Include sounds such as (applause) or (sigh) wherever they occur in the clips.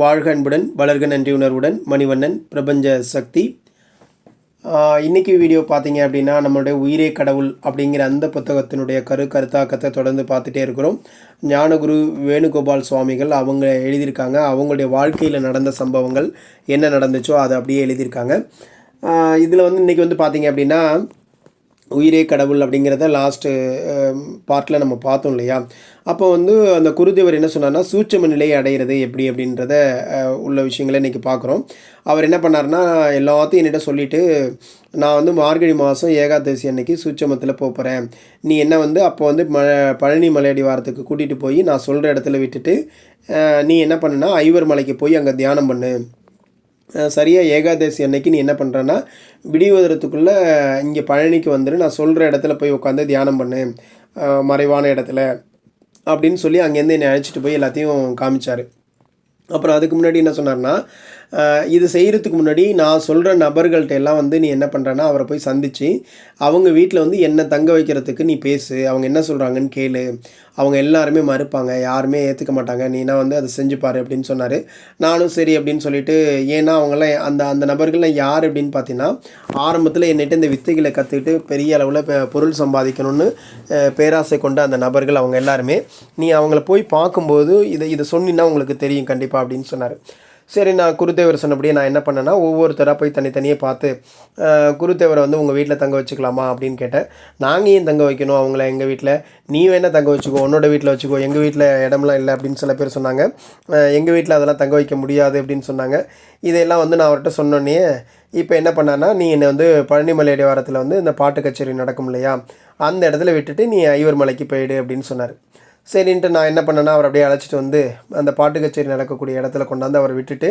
வாழ்க அன்புடன் வளர்க நன்றி உணர்வுடன் மணிவண்ணன் பிரபஞ்ச சக்தி. இன்றைக்கி வீடியோ பார்த்தீங்க அப்படின்னா நம்மளுடைய உயிரே கடவுள் அப்படிங்கிற அந்த புத்தகத்தினுடைய கரு கருத்தாக்கத்தை தொடர்ந்து பார்த்துட்டே இருக்கிறோம். ஞானகுரு வேணுகோபால் சுவாமிகள் அவங்க எழுதியிருக்காங்க. அவங்களுடைய வாழ்க்கையில் நடந்த சம்பவங்கள் என்ன நடந்துச்சோ அதை அப்படியே எழுதியிருக்காங்க. இதில் வந்து இன்றைக்கி வந்து பார்த்தீங்க அப்படின்னா உயிரே கடவுள் அப்படிங்கிறத லாஸ்ட்டு பார்ட்டில் நம்ம பார்த்தோம் இல்லையா? அப்போ வந்து அந்த குருதேவர் என்ன சொன்னார்னா சூட்சம நிலையை அடையிறது எப்படி அப்படின்றத உள்ள விஷயங்களை இன்றைக்கி பார்க்குறோம். அவர் என்ன பண்ணார்னா எல்லாத்தையும் என்னிட்ட சொல்லிவிட்டு நான் வந்து மார்கழி மாதம் ஏகாதசி அன்னைக்கு சூட்சமத்தில் போகிறேன் நீ என்ன வந்து அப்போ வந்து ம பழனி மலையடி வாரத்துக்கு கூட்டிகிட்டு போய் நான் சொல்கிற இடத்துல விட்டுட்டு நீ என்ன பண்ணுன்னா ஐவர் மலைக்கு போய் அங்கே தியானம் பண்ணு. சரியாக ஏகாதசி அன்னைக்கு நீ என்ன பண்ணுறன்னா விடிவதற்குள்ளே இங்கே பழனிக்கு வந்துடு நான் சொல்கிற இடத்துல போய் உட்காந்து தியானம் பண்ணு மறைவான இடத்துல அப்படின்னு சொல்லி அங்கேருந்து என்னை அழைச்சிட்டு போய் எல்லாத்தையும் காமிச்சார். அப்புறம் அதுக்கு முன்னாடி என்ன சொன்னார்னா இது செய்கிறதுக்கு முன்னாடி நான் சொல்கிற நபர்கள்ட்ட எல்லாம் வந்து நீ என்ன பண்ணுறேன்னா அவரை போய் சந்தித்து அவங்க வீட்டில் வந்து என்ன தங்க வைக்கிறதுக்கு நீ பேசு அவங்க என்ன சொல்கிறாங்கன்னு கேளு அவங்க எல்லாருமே மறுப்பாங்க யாருமே ஏற்றுக்க மாட்டாங்க நீனா வந்து அதை செஞ்சு அப்படின்னு சொன்னார். நானும் சரி அப்படின்னு சொல்லிட்டு ஏன்னா அவங்களாம் அந்த அந்த நபர்கள்லாம் யார் அப்படின்னு பார்த்தீங்கன்னா ஆரம்பத்தில் என்னிட்ட இந்த வித்தைகளை கற்றுக்கிட்டு பெரிய அளவில் பொருள் சம்பாதிக்கணும்னு பேராசை கொண்ட அந்த நபர்கள் அவங்க எல்லாருமே நீ அவங்கள போய் பார்க்கும்போது இதை இதை சொன்னீங்கன்னா உங்களுக்கு தெரியும் கண்டிப்பாக அப்படின்னு சொன்னார். சரி நான் குருதேவர் சொன்னபடியே நான் என்ன பண்ணேன்னா ஒவ்வொருத்தராக போய் தனித்தனியே பார்த்து குருதேவரை வந்து உங்கள் வீட்டில் தங்க வச்சுக்கலாமா? அப்படின்னு கேட்டேன். நாங்கள் ஏன் தங்க வைக்கணும்? அவங்கள எங்கள் வீட்டில் நீ வேணால் தங்க வச்சுக்கோ உன்னோட வீட்டில் வச்சுக்கோ எங்கள் வீட்டில் இடம்லாம் இல்லை அப்படின்னு சில பேர் சொன்னாங்க. எங்கள் வீட்டில் அதெல்லாம் தங்க வைக்க முடியாது அப்படின்னு சொன்னாங்க. இதையெல்லாம் வந்து நான் அவர்கிட்ட சொன்னோன்னே இப்போ என்ன பண்ணான்னா நீ என்னை வந்து பழனிமலை அடிவாரத்தில் வந்து இந்த பாட்டு கச்சேரி நடக்கும் இல்லையா அந்த இடத்துல விட்டுட்டு நீ ஐவர் மலைக்கு போயிடு அப்படின்னு சொன்னார். சரின்ட்டு நான் என்ன பண்ணேன்னா அவர் அப்படியே அழைச்சிட்டு வந்து அந்த பாட்டு கச்சேரி நடக்கக்கூடிய இடத்துல கொண்டாந்து அவரை விட்டுட்டு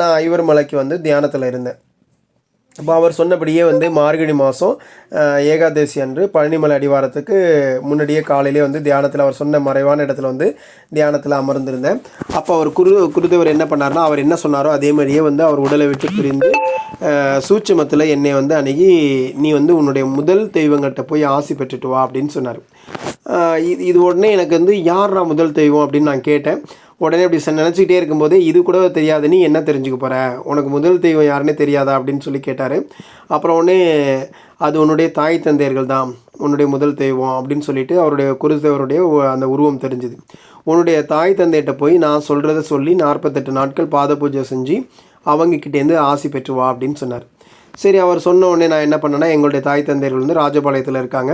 நான் ஐவர் மலைக்கு வந்து தியானத்தில் இருந்தேன். அப்போ அவர் சொன்னபடியே வந்து மார்கழி மாதம் ஏகாதசி அன்று பழனிமலை அடிவாரத்துக்கு முன்னாடியே காலையிலே வந்து தியானத்தில் அவர் சொன்ன மறைவான இடத்துல வந்து தியானத்தில் அமர்ந்திருந்தேன். அப்போ அவர் குரு குருதேவர் என்ன பண்ணார்னா அவர் என்ன சொன்னாரோ அதே மாதிரியே வந்து அவர் உடலை விட்டு பிரிந்து சூட்சமத்தில் என்னை வந்து அணுகி நீ வந்து உன்னுடைய முதல் தெய்வங்கள்கிட்ட போய் ஆசி பெற்றுட்டு வா அப்படின்னு சொன்னார். இது இது உடனே எனக்கு வந்து யாரா முதல் தெய்வம் அப்படின்னு நான் கேட்டேன். உடனே அப்படி நினச்சிக்கிட்டே இருக்கும்போது இது கூட தெரியாது நீ என்ன தெரிஞ்சுக்க போகிற உனக்கு முதல் தெய்வம் யாருன்னே தெரியாதா? அப்படின்னு சொல்லி கேட்டார். அப்புறம் உடனே அது உன்னுடைய தாய் தந்தையர்கள் தான் உன்னுடைய முதல் தெய்வம் அப்படின்னு சொல்லிட்டு அவருடைய குருதேவருடைய அந்த உருவம் தெரிஞ்சுது. உன்னுடைய தாய் தந்தையிட்ட போய் நான் சொல்கிறத சொல்லி நாற்பத்தெட்டு நாட்கள் பாத பூஜை செஞ்சு அவங்கக்கிட்டேருந்து ஆசி பெற்று வா அப்படின்னு சொன்னார். சரி அவர் சொன்ன உடனே நான் என்ன பண்ணேன்னா எங்களுடைய தாய் தந்தையர்கள் வந்து ராஜபாளையத்தில் இருக்காங்க.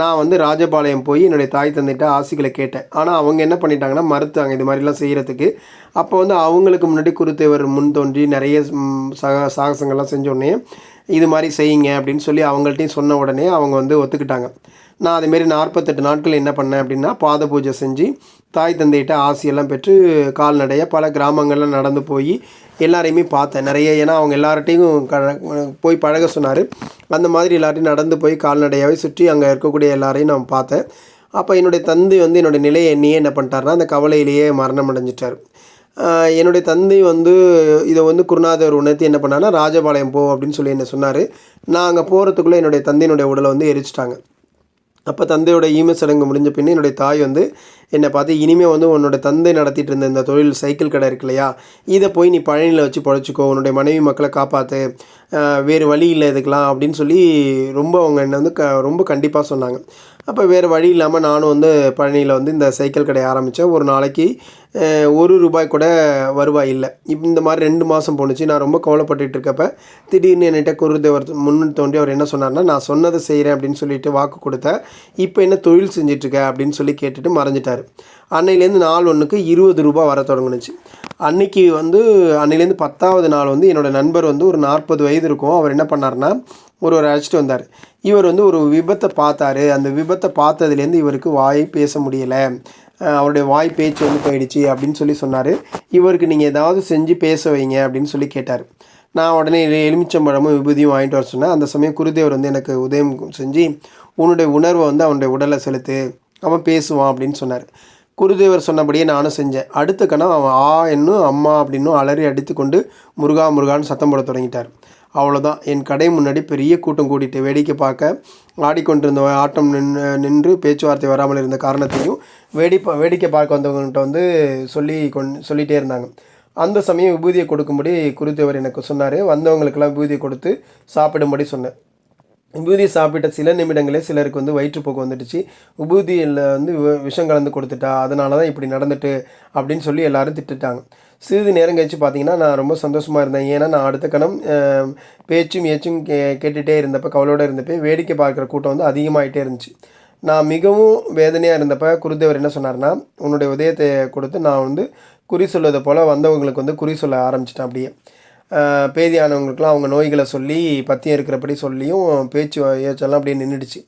நான் வந்து ராஜபாளையம் போய் என்னுடைய தாய் தந்தைகிட்ட ஆசிகளை கேட்டேன். ஆனால் அவங்க என்ன பண்ணிட்டாங்கன்னா மறுத்தாங்க இது மாதிரிலாம் செய்கிறதுக்கு அப்போ வந்து அவங்களுக்கு முன்னாடி குருத்தேவர் முன் தோன்றி நிறைய சக சாகசங்கள்லாம் செஞ்ச உடனே இது மாதிரி செய்யுங்க அப்படின்னு சொல்லி அவங்கள்ட்டையும் சொன்ன உடனே அவங்க வந்து ஒத்துக்கிட்டாங்க. நான் அதேமாரி நாற்பத்தெட்டு நாட்கள் என்ன பண்ணேன் அப்படின்னா பாத பூஜை செஞ்சு தாய் தந்தைகிட்ட ஆசையெல்லாம் பெற்று கால்நடையாக பல கிராமங்கள்லாம் நடந்து போய் எல்லாரையுமே பார்த்தேன். நிறைய ஏன்னா அவங்க எல்லார்ட்டையும் போய் பழக சொன்னார். அந்த மாதிரி எல்லார்ட்டையும் நடந்து போய் கால்நடையாகவே சுற்றி அங்கே இருக்கக்கூடிய எல்லாரையும் நான் பார்த்தேன். அப்போ என்னுடைய தந்தை வந்து என்னுடைய நிலையை என்னையே என்ன பண்ணிட்டாருன்னா அந்த கவலையிலேயே மரணம் அடைஞ்சிட்டார். என்னுடைய தந்தை வந்து இதை வந்து குருநாதர் உணர்த்தி என்ன பண்ணார்னா ராஜபாளையம் போ அப்படின்னு சொல்லி என்ன சொன்னார். நான் அங்கே போகிறதுக்குள்ளே என்னுடைய தந்தையினுடைய உடலை வந்து எரிச்சிட்டாங்க. அப்போ தந்தையோட ஈம சடங்கு முடிஞ்ச பின்னே என்னுடைய தாய் வந்து என்னை பார்த்து இனிமேல் வந்து உன்னோட தந்தை நடத்திட்டு இருந்த இந்த தொழில் சைக்கிள் கடை இருக்கு இல்லையா? இதை போய் நீ பழனியில் வச்சு பழச்சிக்கோ உன்னுடைய மனைவி மக்களை காப்பாற்று வேறு வழி இல்லை இதுக்கெலாம் அப்படின்னு சொல்லி ரொம்ப அவங்க என்னை வந்து க ரொம்ப கண்டிப்பாக சொன்னாங்க. அப்போ வேறு வழி இல்லாமல் நானும் வந்து பழனியில் வந்து இந்த சைக்கிள் கடை ஆரம்பித்தேன் ஒரு நாளைக்கு ஒரு ரூபாய் கூட வருவாய் இல்லை. இப்போ இந்த மாதிரி ரெண்டு மாதம் போணுச்சு. நான் ரொம்ப கவலைப்பட்டுட்டு இருக்கப்ப திடீர்னு என்கிட்ட குருதேவர் முன் தோன்றி அவர் என்ன சொன்னார்னா நான் சொன்னதை செய்கிறேன் அப்படின்னு சொல்லிட்டு வாக்கு கொடுத்தேன் இப்போ என்ன தொழில் செஞ்சிட்ருக்க? அப்படின்னு சொல்லி கேட்டுட்டு மறைஞ்சிட்டாரு. அன்னையிலேருந்து நாள் ஒன்றுக்கு இருபது ரூபாய் வர தொடங்குனுச்சு. அன்னைக்கு வந்து அன்னையிலேருந்து பத்தாவது நாள் வந்து என்னோட நண்பர் வந்து ஒரு நாற்பது வயது இருக்கும். அவர் என்ன பண்ணார்னா ஒருவர் அழைச்சிட்டு வந்தார். இவர் வந்து ஒரு விபத்தை பார்த்தாரு. அந்த விபத்தை பார்த்ததுலேருந்து இவருக்கு வாய் பேச முடியலை. அவருடைய வாய் பேச்சு வந்து போயிடுச்சு அப்படின்னு சொல்லி சொன்னார். இவருக்கு நீங்கள் ஏதாவது செஞ்சு பேச வைங்க அப்படின்னு சொல்லி கேட்டார். நான் உடனே எலுமிச்சம்பழமும் விபூதியும் வாங்கிட்டு வர சொன்னேன். அந்த சமயம் குருதேவர் வந்து எனக்கு உதயம் செஞ்சு உன்னுடைய உணர்வை வந்து அவனுடைய உடலை செலுத்து அவன் பேசுவான் அப்படின்னு சொன்னார். குருதேவர் சொன்னபடியே நானும் செஞ்சேன். அடுத்த கணம் அவன் ஆ என்னும் அம்மா அப்படின்னும் அலறி அடித்து கொண்டு முருகா முருகான்னு சத்தம் போட தொடங்கிட்டார். அவ்வளோதான் என் கடை முன்னாடி பெரிய கூட்டம் கூட்டிட்டு வேடிக்கை பார்க்க ஆடிக்கொண்டிருந்த ஆட்டம் நின்று நின்று பேச்சுவார்த்தை வராமல் இருந்த காரணத்தையும் வேடி வேடிக்கை பார்க்க வந்தவங்கள்ட்ட வந்து சொல்லி கொண் சொல்லிகிட்டே இருந்தாங்க. அந்த சமயம் விபூதியை கொடுக்கும்படி குறித்தவர் எனக்கு சொன்னார். வந்தவங்களுக்கெல்லாம் விபூதியை கொடுத்து சாப்பிடும்படி சொன்னேன். விபூதி சாப்பிட்ட சில நிமிடங்களே சிலருக்கு வந்து வயிற்றுப்போக்கு வந்துடுச்சு. விபூதியில் வந்து வி- விஷம் கலந்து கொடுத்துட்டா அதனால தான் இப்படி நடந்துட்டு அப்படின்னு சொல்லி எல்லாரும் திட்டுட்டாங்க. சிறிது நேரம் கழிச்சு பார்த்தீங்கன்னா நான் ரொம்ப சந்தோஷமாக இருந்தேன். ஏன்னா நான் அடுத்த கணம் பேச்சும் ஏச்சும் கே கேட்டுகிட்டே இருந்தப்போ கவலையோடு இருந்தப்போ வேடிக்கை பார்க்குற கூட்டம் வந்து அதிகமாகிட்டே இருந்துச்சு. நான் மிகவும் வேதனையாக இருந்தப்போ குருதேவர் என்ன சொன்னார்னா உன்னுடைய உதயத்தை கொடுத்து நான் வந்து குறி சொல்வதை போல் வந்தவங்களுக்கு வந்து குறி சொல்ல ஆரம்பிச்சிட்டேன் அப்படியே. பேதியானவங்களுக்குலாம் அவங்க நோய்களை சொல்லி பத்தியம் இருக்கிறபடி சொல்லியும் பேச்சு ஏச்செல்லாம் அப்படியே நின்றுடுச்சு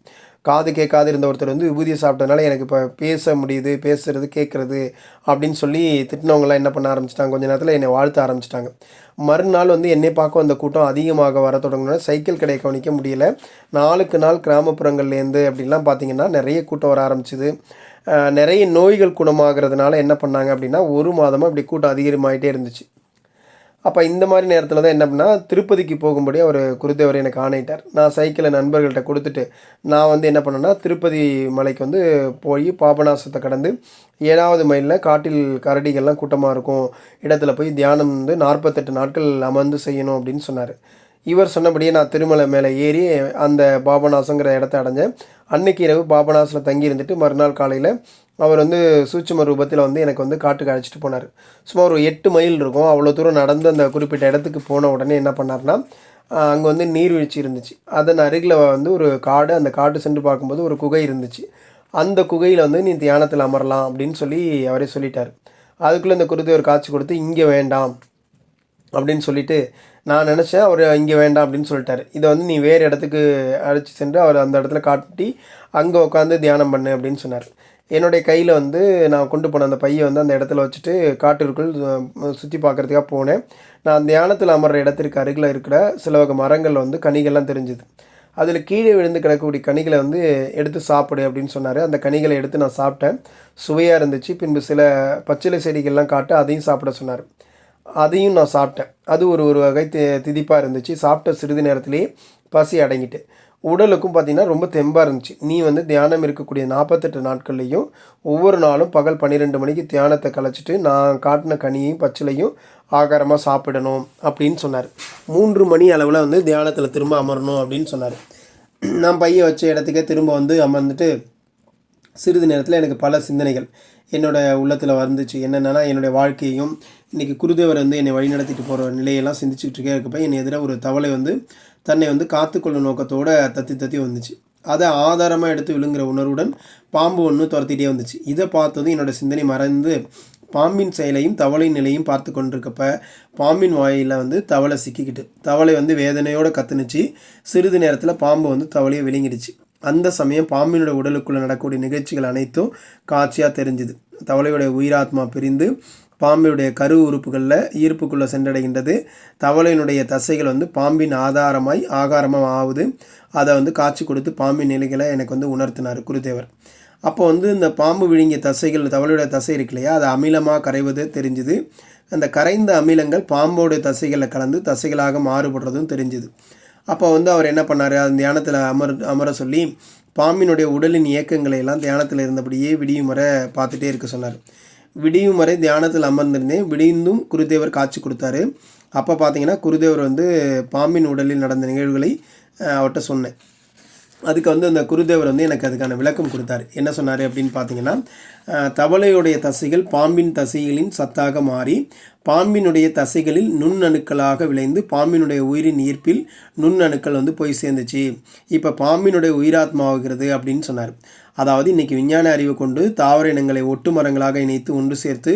காது கேட்காது இருந்த ஒருத்தர் வந்து விபூதியை சாப்பிட்டதுனால எனக்கு இப்போ பேச முடியுது பேசுறது கேட்குறது அப்படின்னு சொல்லி திட்டினவங்களாம் என்ன பண்ண ஆரம்பிச்சிட்டாங்க? கொஞ்ச நேரத்தில் என்னை வாழ்த்த ஆரம்பிச்சிட்டாங்க. மறுநாள் வந்து என்னை பார்க்க வந்த கூட்டம் அதிகமாக வர தொடங்கின சைக்கிள் கடையை கவனிக்க முடியல. நாளுக்கு நாள் கிராமப்புறங்கள்லேருந்து அப்படிலாம் பார்த்தீங்கன்னா நிறைய கூட்டம் வர ஆரம்பிச்சுது. நிறைய நோய்கள் குணமாகிறதுனால என்ன பண்ணாங்க அப்படின்னா ஒரு மாதமாக இப்படி கூட்டம் அதிகமாகிட்டே இருந்துச்சு. அப்போ இந்த மாதிரி நேரத்தில் தான் என்ன பண்ணால் திருப்பதிக்கு போகும்படி அவர் குருதேவர் எனக்கு ஆணையிட்டார். நான் சைக்கிளை நண்பர்கள்ட்ட கொடுத்துட்டு நான் வந்து என்ன பண்ணேன்னா திருப்பதி மலைக்கு வந்து போய் பாபநாசத்தை கடந்து ஏழாவது மைலில் காட்டில் கரடிகள்லாம் கூட்டமாக இருக்கும் இடத்துல போய் தியானம் வந்து நாற்பத்தெட்டு நாட்கள் அமர்ந்து செய்யணும் அப்படின்னு சொன்னார். இவர் சொன்னபடியே நான் திருமலை மேலே ஏறி அந்த பாபநாசங்கிற இடத்த அடைஞ்சேன். அன்னைக்கு இரவு பாபநாசில் தங்கி இருந்துட்டு மறுநாள் காலையில் அவர் வந்து சூட்சும ரூபத்தில் வந்து எனக்கு வந்து காட்டுக்கு அழைச்சிட்டு போனார். சுமார் ஒரு எட்டு மைல் இருக்கும். அவ்வளோ தூரம் நடந்து அந்த குறிப்பிட்ட இடத்துக்கு போன உடனே என்ன பண்ணார்னா அங்கே வந்து நீர்வீழ்ச்சி இருந்துச்சு. அதன் அருகில் வந்து ஒரு காடு அந்த காடு சென்று பார்க்கும்போது ஒரு குகை இருந்துச்சு. அந்த குகையில் வந்து நீ தியானத்தில் அமரலாம் அப்படின்னு சொல்லி அவரே சொல்லிட்டார். அதுக்குள்ளே இந்த குருதேவர் காட்சி கொடுத்து இங்கே வேண்டாம். அப்படின்னு சொல்லிட்டு நான் நினச்சேன். அவர் இங்கே வேண்டாம் அப்படின்னு சொல்லிட்டாரு. இதை வந்து நீ வேறு இடத்துக்கு அழைச்சி சென்று அவர் அந்த இடத்துல காட்டி அங்கே உட்காந்து தியானம் பண்ணு அப்படின்னு சொன்னார். என்னுடைய கையில் வந்து நான் கொண்டு போன அந்த பையை வந்து அந்த இடத்துல வச்சுட்டு காட்டிற்குள் சுற்றி பார்க்குறதுக்காக போனேன். நான் தியானத்தில் அமர்ற இடத்திற்கு அருகில் இருக்கிற சில வகை மரங்கள் வந்து கனிகள்லாம் தெரிஞ்சுது. அதில் கீழே விழுந்து கிடக்கக்கூடிய கனிகளை வந்து எடுத்து சாப்பிடு அப்படின்னு சொன்னார். அந்த கனிகளை எடுத்து நான் சாப்பிட்டேன். சுவையாக இருந்துச்சு. பின்பு சில பச்சிலை செடிகள்லாம் காட்டு அதையும் சாப்பிட சொன்னார். அதையும் நான் சாப்பிட்டேன். அது ஒரு ஒரு வகை தி திதிப்பாக இருந்துச்சு. சாப்பிட்ட சிறிது நேரத்திலேயே பசி அடங்கிட்டு. உடலுக்கும் பார்த்திங்கன்னா ரொம்ப தெம்பாக இருந்துச்சு. நீ வந்து தியானம் இருக்கக்கூடிய நாற்பத்தெட்டு நாட்கள்லையும் ஒவ்வொரு நாளும் பகல் பன்னிரெண்டு மணிக்கு தியானத்தை கலைச்சிட்டு நான் காட்டின கனியையும் பச்சிலையும் ஆகாரமாக சாப்பிடணும் அப்படின்னு சொன்னார். மூன்று மணி அளவில் வந்து தியானத்தில் திரும்ப அமரணும் அப்படின்னு சொன்னார். நான் பையன் வச்ச இடத்துக்கே திரும்ப வந்து அமர்ந்துட்டு சிறிது நேரத்தில் எனக்கு பல சிந்தனைகள் என்னோடய உள்ளத்தில் வந்துச்சு. என்னென்னா என்னுடைய வாழ்க்கையும் இன்றைக்கி குருதேவர் வந்து என்னை வழிநடத்திட்டு போகிற நிலையெல்லாம் சிந்திச்சுட்டு இருக்கே இருக்கப்ப என் எதிராக ஒரு தவளை வந்து தன்னை வந்து காத்துக்கொள்ளும் நோக்கத்தோடு தத்தி தத்தி வந்துச்சு. அதை ஆதாரமாக எடுத்து விழுங்குற உணர்வுடன் பாம்பு ஒன்று துரத்திட்டே வந்துச்சு. இதை பார்த்ததும் என்னோட சிந்தனை மறந்து பாம்பின் செயலையும் தவளையின் நிலையும் பார்த்து கொண்டிருக்கப்ப பாம்பின் வாயில் வந்து தவளை சிக்கிக்கிட்டு தவளை வந்து வேதனையோடு கத்துனுச்சு. சிறிது நேரத்தில் பாம்பு வந்து தவளையை விழுங்கிடுச்சு. அந்த சமயம் பாம்பினோட உடலுக்குள்ளே நடக்கக்கூடிய நிகழ்ச்சிகள் அனைத்தும் காட்சியாக தெரிஞ்சுது. தவளையுடைய உயிராத்மா பிரிந்து பாம்பினுடைய கரு உறுப்புகளில் ஈர்ப்புக்குள்ளே சென்றடைகின்றது. தவளையினுடைய தசைகள் வந்து பாம்பின் ஆதாரமாய் ஆகாரமாக ஆகுது. அதை வந்து காட்சி கொடுத்து பாம்பின் நிலைகளை எனக்கு வந்து உணர்த்தினார் குருதேவர். அப்போ வந்து இந்த பாம்பு விழுங்கிய தசைகள் தவளையுடைய தசை இருக்கு இல்லையா? அது அமிலமாக கரைவது தெரிஞ்சுது. அந்த கரைந்த அமிலங்கள் பாம்போடைய தசைகளில் கலந்து தசைகளாக மாறுபடுறதும் தெரிஞ்சுது. அப்போ வந்து அவர் என்ன பண்ணார்? அந்த தியானத்தில் அமர் அமர சொல்லி பாம்பினுடைய உடலின் இயக்கங்களை எல்லாம் தியானத்தில் இருந்தபடியே விடியும் வரை பார்த்துட்டே இருக்க சொன்னார். விடியும் வரை தியானத்தில் அமர்ந்திருந்தேன். விடிந்தும் குருதேவர் காட்சி கொடுத்தாரு. அப்போ பார்த்தீங்கன்னா குருதேவர் வந்து பாம்பின் உடலில் நடந்த நிகழ்வுகளை அவர்கிட்ட சொன்னேன். அதுக்கு வந்து அந்த குருதேவர் வந்து எனக்கு அதுக்கான விளக்கம் கொடுத்தார். என்ன சொன்னார் அப்படின்னு பார்த்தீங்கன்னா தவளையுடைய தசைகள் பாம்பின் தசைகளின் சத்தாக மாறி பாம்பினுடைய தசைகளில் நுண்ணணுக்களாக விளைந்து பாம்பினுடைய உயிரின் ஈர்ப்பில் நுண்ணணுக்கள் வந்து போய் சேர்ந்துச்சு. இப்போ பாம்பினுடைய உயிராத்மாவுகிறது அப்படின்னு சொன்னார். அதாவது இன்னைக்கு விஞ்ஞான அறிவு கொண்டு தாவர இனங்களை ஒட்டு மரங்களாக இணைத்து ஒன்று சேர்த்து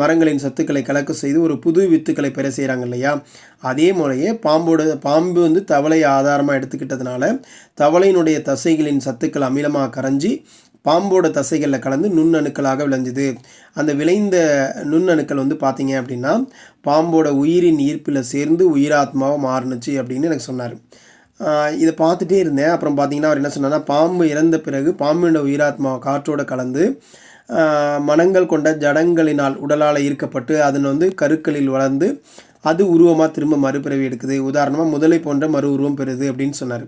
மரங்களின் சத்துக்களை கலக்க செய்து ஒரு புது வித்துக்களை பெற செய்கிறாங்க இல்லையா? அதே முறையே பாம்போட பாம்பு வந்து தவளை ஆதாரமாக எடுத்துக்கிட்டதுனால தவளையினுடைய தசைகளின் சத்துக்கள் அமிலமாக கரைஞ்சி பாம்போட தசைகளில் கலந்து நுண்ணணுக்களாக விளைஞ்சுது. அந்த விளைந்த நுண்ணணுக்கள் வந்து பார்த்தீங்க அப்படின்னா பாம்போட உயிரின் ஈர்ப்பில் சேர்ந்து உயிராத்மாவாக மாறுனுச்சு அப்படின்னு எனக்கு சொன்னார். இதை பார்த்துட்டே இருந்தேன். அப்புறம் பார்த்தீங்கன்னா அவர் என்ன சொன்னார்னா பாம்பு இறந்த பிறகு பாம்பினோட உயிராத்மா காற்றோடு கலந்து மனங்கள் கொண்ட ஜடங்களினால் உடலால் ஈர்க்கப்பட்டு அதன் வந்து கருக்களில் வளர்ந்து அது உருவமாக திரும்ப மறுபிறவி எடுக்குது. உதாரணமாக முதலை போன்ற மறு உருவம் பெறுது அப்படின்னு சொன்னார்.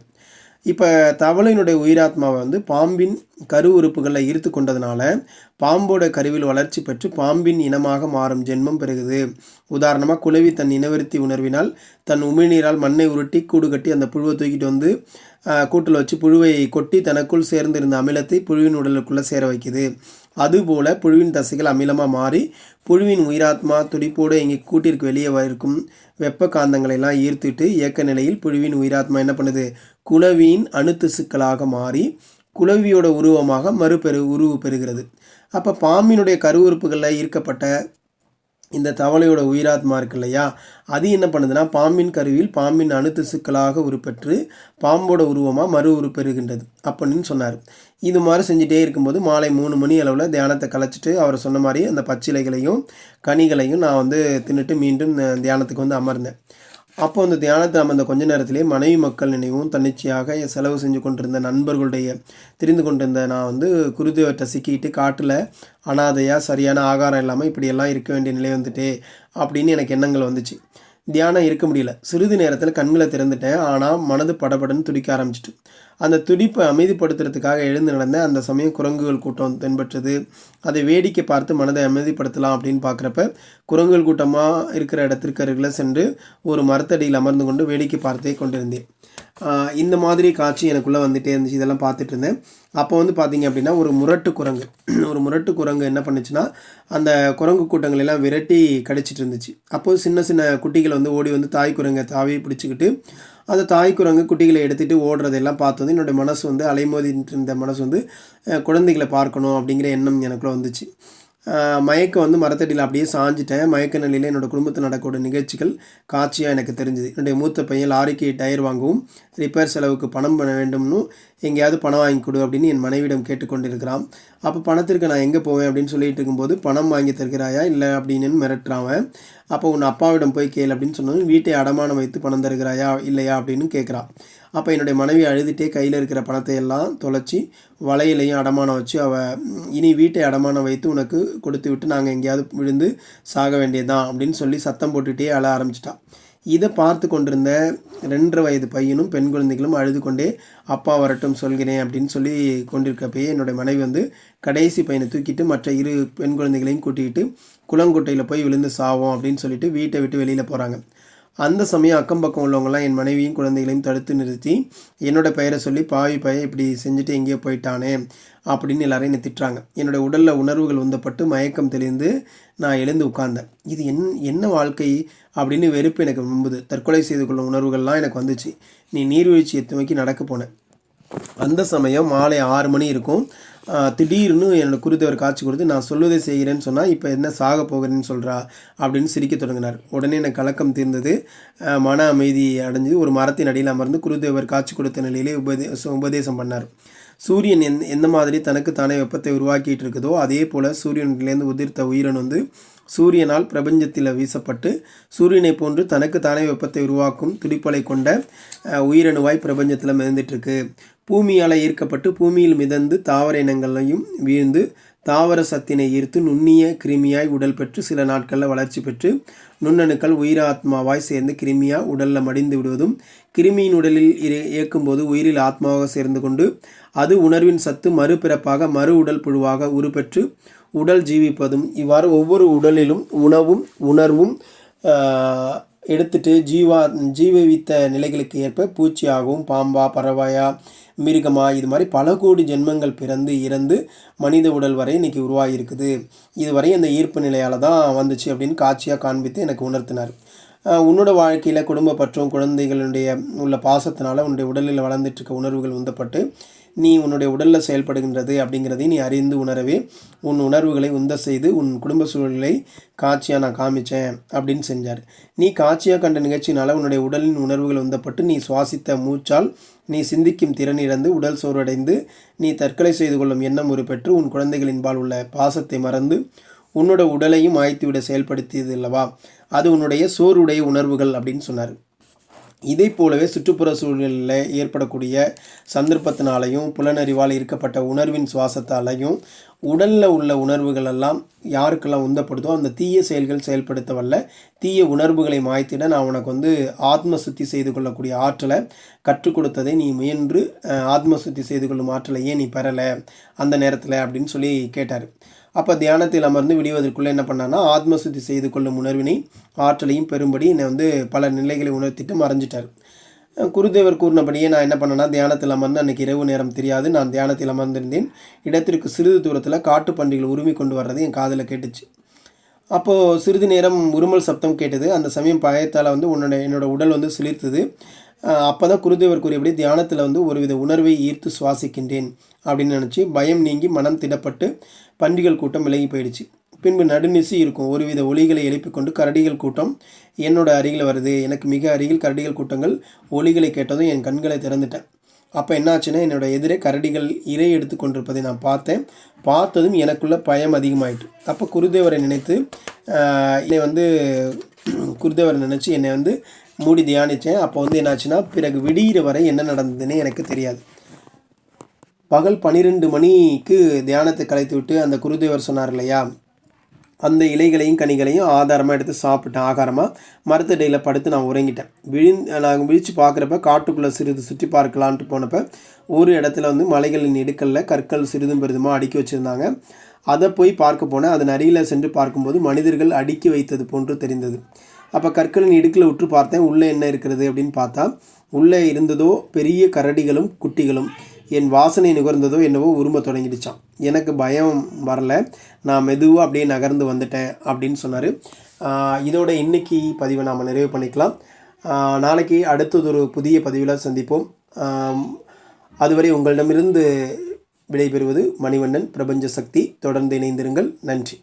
இப்போ தவளையினுடைய உயிராத்மாவை வந்து பாம்பின் கரு உறுப்புகளை ஈர்த்து கொண்டதுனால பாம்போட கருவில் வளர்ச்சி பெற்று பாம்பின் இனமாக மாறும் ஜென்மம் பெறுகுது உதாரணமாக குலவி தன் இனவருத்தி உணர்வினால் தன் உமிழ்நீரால் மண்ணை உருட்டி கூடு கட்டி அந்த புழுவை தூக்கிட்டு வந்து கூட்டில் வச்சு புழுவை கொட்டி தனக்குள் சேர்ந்திருந்த அமிலத்தை புழுவின் உடலுக்குள்ளே சேர வைக்குது. அதுபோல புழுவின் தசைகள் அமிலமாக மாறி புழுவின் உயிராத்மா துடிப்போடு எங்கே கூட்டிற்கு வெளியே இருக்கும் வெப்ப காந்தங்களை எல்லாம் ஈர்த்துட்டு இயக்க நிலையில் புழுவின் உயிராத்மா என்ன பண்ணுது? குளவியின் அணுத்திசுக்களாக மாறி குளவியோட உருவமாக மறுபெரு உருவு பெறுகிறது. அப்போ பாம்பினுடைய கரு உறுப்புகளில் ஈர்க்கப்பட்ட இந்த தவளையோட உயிராத்மா இருக்கு இல்லையா? அது என்ன பண்ணுதுன்னா பாம்பின் கருவில் பாம்பின் அணுத்திசுக்களாக உருப்பெற்று பாம்போட உருவமாக மறு உருப்பெறுகின்றது அப்படின்னு சொன்னார். இது மாதிரி செஞ்சுட்டே இருக்கும்போது மாலை மூணு மணி அளவில் தியானத்தை கலைச்சிட்டு அவர் சொன்ன மாதிரி அந்த பச்சிலைகளையும் கனிகளையும் நான் வந்து தின்னுட்டு மீண்டும் தியானத்துக்கு வந்து அமர்ந்தேன். அப்போ அந்த தியானத்தை அமர்ந்த கொஞ்ச நேரத்திலே மனைவி மக்கள் நினைவும் தன்னிச்சையாக செலவு செஞ்சு கொண்டிருந்த நண்பர்களுடைய தெரிந்து கொண்டிருந்த நான் வந்து குருதேவத்தை சிக்கிட்டு காட்டில் அனாதையாக சரியான ஆகாரம் இல்லாமல் இப்படியெல்லாம் இருக்க வேண்டிய நிலை வந்துட்டே அப்படின்னு எனக்கு எண்ணங்கள் வந்துச்சு. தியானம் இருக்க முடியல. சிறிது நேரத்தில் கண்களை திறந்துட்டேன். ஆனால் மனது படபடன்னு துடிக்க ஆரம்பிச்சிட்டு. அந்த துடிப்பை அமைதிப்படுத்துறதுக்காக எழுந்து நடந்த அந்த சமயம் குரங்குகள் கூட்டம் தென்பற்றது. அதை வேடிக்கை பார்த்து மனதை அமைதிப்படுத்தலாம் அப்படின்னு பார்க்குறப்ப குரங்குகள் கூட்டமாக இருக்கிற இடத்திற்கு அருகில் சென்று ஒரு மரத்தடியில் அமர்ந்து கொண்டு வேடிக்கை பார்த்தே கொண்டிருந்தேன். இந்த மாதிரி காட்சி எனக்குள்ளே வந்துகிட்டே இருந்துச்சு. இதெல்லாம் பார்த்துட்டு இருந்தேன். அப்போ வந்து பார்த்தீங்க அப்படின்னா ஒரு முரட்டு குரங்கு. (clears throat) ஒரு முரட்டு குரங்கு என்ன பண்ணுச்சுன்னா அந்த குரங்கு கூட்டங்கள் எல்லாம் விரட்டி கடிச்சிட்டு இருந்துச்சு. அப்போது சின்ன சின்ன குட்டிகள் வந்து ஓடி வந்து தாய் குரங்கை தாவி பிடிச்சிக்கிட்டு அந்த தாய் குரங்கு குட்டிகளை எடுத்துகிட்டு ஓடுறதெல்லாம் பார்த்து வந்து என்னுடைய மனசு வந்து அலைமோதிட்டு இருந்த மனசு வந்து குழந்தைகளை பார்க்கணும் அப்படிங்கிற எண்ணம் எனக்குள்ளே வந்துச்சு. மயக்கம் வந்து மரத்தடியில் அப்படியே சாஞ்சிட்டேன். மயக்க நிலையில் என்னோடய குடும்பத்தில் நடக்கக்கூடிய நிகழ்ச்சிகள் காட்சியாக எனக்கு தெரிஞ்சுது. என்னுடைய மூத்த பையன் லாரிக்கு டயர் வாங்கவும் ரிப்பேர் செலவுக்கு பணம் பண்ண வேண்டும்னு எங்கேயாவது பணம் வாங்கி கொடு அப்படின்னு என் மனைவிடம் கேட்டுக்கொண்டிருக்கிறான். அப்போ பணத்திற்கு நான் எங்கே போவேன் அப்படின்னு சொல்லிட்டு இருக்கும்போது பணம் வாங்கி தருகிறாயா இல்லை? அப்படின்னு மிரட்டுறான் அப்போ உன் அப்பாவிடம் போய் கேள் அப்படின்னு சொன்னதும் வீட்டை அடமானம் வைத்து பணம் தருகிறாயா இல்லையா? அப்படின்னு கேட்குறான் அப்போ என்னுடைய மனைவி அழுதுகிட்டே கையில் இருக்கிற பணத்தை எல்லாம் தொலைச்சி வலையிலையும் அடமானம் வச்சு அவள் இனி வீட்டை அடமானம் வைத்து உனக்கு கொடுத்து விட்டு நாங்கள் எங்கேயாவது விழுந்து சாக வேண்டியதுதான் அப்படின்னு சொல்லி சத்தம் போட்டுகிட்டே அழ ஆரம்பிச்சிட்டான் இதை பார்த்து கொண்டிருந்த ரெண்டரை வயது பையனும் பெண் குழந்தைகளும் அழுது கொண்டே அப்பா வரட்டும் சொல்கிறேன் அப்படின்னு சொல்லி கொண்டிருக்கப்பயே என்னுடைய மனைவி வந்து கடைசி பையனை தூக்கிட்டு மற்ற இரு பெண் குழந்தைகளையும் கூட்டிகிட்டு குளங்கொட்டையில் போய் விழுந்து சாவோம் அப்படின்னு சொல்லிட்டு வீட்டை விட்டு வெளியில் போகிறாங்க அந்த சமயம் அக்கம் பக்கம் உள்ளவங்களாம் என் மனைவியும் குழந்தைகளையும் தடுத்து நிறுத்தி என்னோடய பெயரை சொல்லி பாவி பையன் இப்படி செஞ்சுட்டு எங்கேயோ போயிட்டானே அப்படின்னு எல்லாரையும் என்னை திட்டுறாங்க. என்னோடய உடலில் உணர்வுகள் உந்தப்பட்டு மயக்கம் தெளிந்து நான் எழுந்து உட்கார்ந்தேன். இது என் என்ன வாழ்க்கை அப்படின்னு வெறுப்பு எனக்கு நம்புது தற்கொலை செய்து கொள்ளும் உணர்வுகள்லாம் எனக்கு வந்துச்சு. நீ நீர்வீழ்ச்சியை துவக்கி நடக்க போனேன் அந்த சமயம் மாலை ஆறு மணி இருக்கும். திடீர்னு என்னோடய குருதேவர் காட்சி கொடுத்து நான் சொல்வதை செய்கிறேன்னு சொன்னால் இப்போ என்ன சாக போகிறேன்னு சொல்கிறா அப்படின்னு சிரிக்க தொடங்கினார். உடனே எனக்கு கலக்கம் தீர்ந்தது. மன அமைதி அடைஞ்சு ஒரு மரத்தின் அடியில் அமர்ந்து குருதேவர் காட்சி கொடுத்த நிலையிலே உபதே உபதேசம் பண்ணார். சூரியன் எந் எந்த மாதிரி தனக்கு தானே வெப்பத்தை உருவாக்கிட்டு இருக்குதோ அதே போல் சூரியன்லேருந்து உதிர்த்த உயிரன் வந்து சூரியனால் பிரபஞ்சத்தில் வீசப்பட்டு சூரியனை போன்று தனக்கு தானே வெப்பத்தை உருவாக்கும் துடிப்பலை கொண்ட உயிரணுவாய் பிரபஞ்சத்தில் மிதந்துட்டுருக்கு. பூமியால் ஈர்க்கப்பட்டு பூமியில் மிதந்து தாவர இனங்களையும் வீழ்ந்து தாவர சத்தினை ஈர்த்து நுண்ணிய கிருமியாய் உடல் பெற்று சில நாட்களில் வளர்ச்சி பெற்று நுண்ணணுக்கள் உயிராத்மாவாய் சேர்ந்து கிருமியாக உடலில் மடிந்து விடுவதும் கிருமியின் உடலில் இயக்கும்போது உயிரில் ஆத்மாவாக சேர்ந்து கொண்டு அது உணர்வின் சத்து மறுபிறப்பாக மறு உடல் புழுவாக உருப்பெற்று உடல் ஜீவிப்பதும். இவ்வாறு ஒவ்வொரு உடலிலும் உணவும் உணர்வும் எடுத்துட்டு ஜீவா ஜீவித்த நிலைகளுக்கு ஏற்ப பூச்சியாகவும் பாம்பா பறவையா மிருகமா இது மாதிரி பல கோடி ஜென்மங்கள் பிறந்து இறந்து மனித உடல் வரை இன்றைக்கி உருவாகியிருக்குது. இதுவரை அந்த ஈர்ப்பு நிலையால் தான் வந்துச்சு அப்படின்னு காட்சியாக காண்பித்து எனக்கு உணர்த்தினார். உன்னோட வாழ்க்கையில் குடும்ப பற்றும் குழந்தைகளுடைய உள்ள பாசத்தினால உன்னுடைய உடலில் வளர்ந்துட்டுருக்க உணர்வுகள் உந்தப்பட்டு நீ உன்னுடைய உடலில் செயல்படுகின்றது அப்படிங்கிறதை நீ அறிந்து உணரவே. உன் உணர்வுகளை உந்த செய்து உன் குடும்ப சூழலை காட்சியாக நான் காமிச்சேன் அப்படின்னு செஞ்சார். நீ காட்சியாக கண்ட நிகழ்ச்சியினால் உன்னுடைய உடலின் உணர்வுகள் உந்தப்பட்டு நீ சுவாசித்த மூச்சால் நீ சிந்திக்கும் திறன் இழந்து உடல் சோர்வடைந்து நீ தற்கொலை செய்து கொள்ளும் எண்ணம் உருப்பெற்று உன் குழந்தைகளின் பால் உள்ள பாசத்தை மறந்து உன்னோட உடலையும் ஆய்த்துவிட செயல்படுத்தியது அல்லவா? அது உன்னுடைய சோர்வுடைய உணர்வுகள் அப்படின்னு சொன்னார். இதை போலவே சுற்றுப்புற சூழலில் ஏற்படக்கூடிய சந்தர்ப்பத்தினாலையும் புலனறிவால் இருக்கப்பட்ட உணர்வின் சுவாசத்தாலையும் உடலில் உள்ள உணர்வுகள் எல்லாம் யாருக்கெல்லாம் உந்தப்படுதோ அந்த தீய செயல்கள் செயல்படுத்த வல்ல தீய உணர்வுகளை மாய்த்திட நான் உனக்கு வந்து ஆத்ம சுத்தி செய்து கொள்ளக்கூடிய ஆற்றலை கற்றுக் கொடுத்ததை நீ முயன்று ஆத்ம சுத்தி செய்து கொள்ளும் ஆற்றலை ஏன் நீ பெறலை அந்த நேரத்தில் அப்படின்னு சொல்லி கேட்டார். அப்போ தியானத்தில் அமர்ந்து விடுவதற்குள்ளே என்ன பண்ணான்னா ஆத்ம சுத்தி செய்து கொள்ளும் உணர்வினை ஆற்றலையும் பெறும்படி என்னை வந்து பல நிலைகளை உணர்த்திட்டு மறைஞ்சிட்டார். குருதேவர் கூறினபடியே நான் என்ன பண்ணேன்னா தியானத்தில் அமர்ந்து அன்றைக்கி இரவு நேரம் தெரியாது. நான் தியானத்தில் அமர்ந்திருந்தேன். இடத்திற்கு சிறிது தூரத்தில் காட்டு பன்றிகள் உரிமை கொண்டு வர்றது என் காதில் கேட்டுச்சு. அப்போது சிறிது நேரம் உருமல் சப்தம் கேட்டது. அந்த சமயம் பயத்தால் வந்து உன்னோட என்னோடய உடல் வந்து சிலிர்த்தது. அப்போ தான் குருதேவர் கூறியபடி தியானத்தில் வந்து ஒருவித உணர்வை ஈர்த்து சுவாசிக்கின்றேன் அப்படின்னு நினச்சி பயம் நீங்கி மனம் திடப்பட்டு பன்றிகள் கூட்டம் விலகி போயிடுச்சு. பின்பு நடுநிசி இருக்கும். ஒருவித ஒலிகளை எழுப்பிக் கொண்டு கரடிகள் கூட்டம் என்னோட அருகில் வருது. எனக்கு மிக அருகில் கரடிகள் கூட்டங்கள் ஒலிகளை கேட்டதும் என் கண்களை திறந்துட்டேன். அப்போ என்னாச்சுன்னா என்னோட எதிரே கரடிகள் இரை எடுத்து கொண்டிருப்பதை நான் பார்த்தேன். பார்த்ததும் எனக்குள்ளே பயம் அதிகமாயிட்டு அப்போ குருதேவரை நினைத்து என்னை வந்து குருதேவரை நினச்சி என்னை வந்து மூடி தியானித்தேன் அப்போ வந்து என்னாச்சுன்னா பிறகு விடிகிற வரை என்ன நடந்ததுன்னு எனக்கு தெரியாது. பகல் பன்னிரெண்டு மணிக்கு தியானத்தை கலைத்து விட்டு அந்த குருதேவர் சொன்னார் இல்லையா அந்த இலைகளையும் கனிகளையும் ஆதாரமாக எடுத்து சாப்பிட்டேன் ஆகாரமாக மரத்தடியில் படுத்து நான் உறங்கிட்டேன். விழி நான் விழித்து பார்க்குறப்ப காட்டுக்குள்ளே சிறிது சுற்றி பார்க்கலான்ட்டு போனப்போ ஒரு இடத்துல வந்து மலைகளின் இடுக்கல்ல கற்கள் சிறிதும் பெரிதுமாக அடுக்கி வச்சுருந்தாங்க. அதை போய் பார்க்க போனேன். அதன் அருகில் சென்று பார்க்கும்போது மனிதர்கள் அடுக்கி வைத்தது போன்று தெரிந்தது. அப்போ கற்களின் இடுக்கில் உற்று பார்த்தேன். உள்ளே என்ன இருக்கிறது அப்படின்னு பார்த்தா உள்ளே இருந்ததோ பெரிய கரடிகளும் குட்டிகளும். என் வாசனை நுகர்ந்ததோ என்னவோ உரும தொடங்கிடுச்சான் எனக்கு பயம் வரல. நான் மெதுவாக அப்படியே நகர்ந்து வந்துட்டேன் அப்படின்னு சொன்னார். இதோட இன்னைக்கு பதிவை நாம் நிறைவு பண்ணிக்கலாம். நாளைக்கு நாளைக்கு அடுத்ததொரு புதிய பதிவில் சந்திப்போம். அதுவரை உங்களிடமிருந்து விடைபெறுவது மணிவண்ணன் பிரபஞ்ச சக்தி. தொடர்ந்து இணைந்திருங்கள். நன்றி.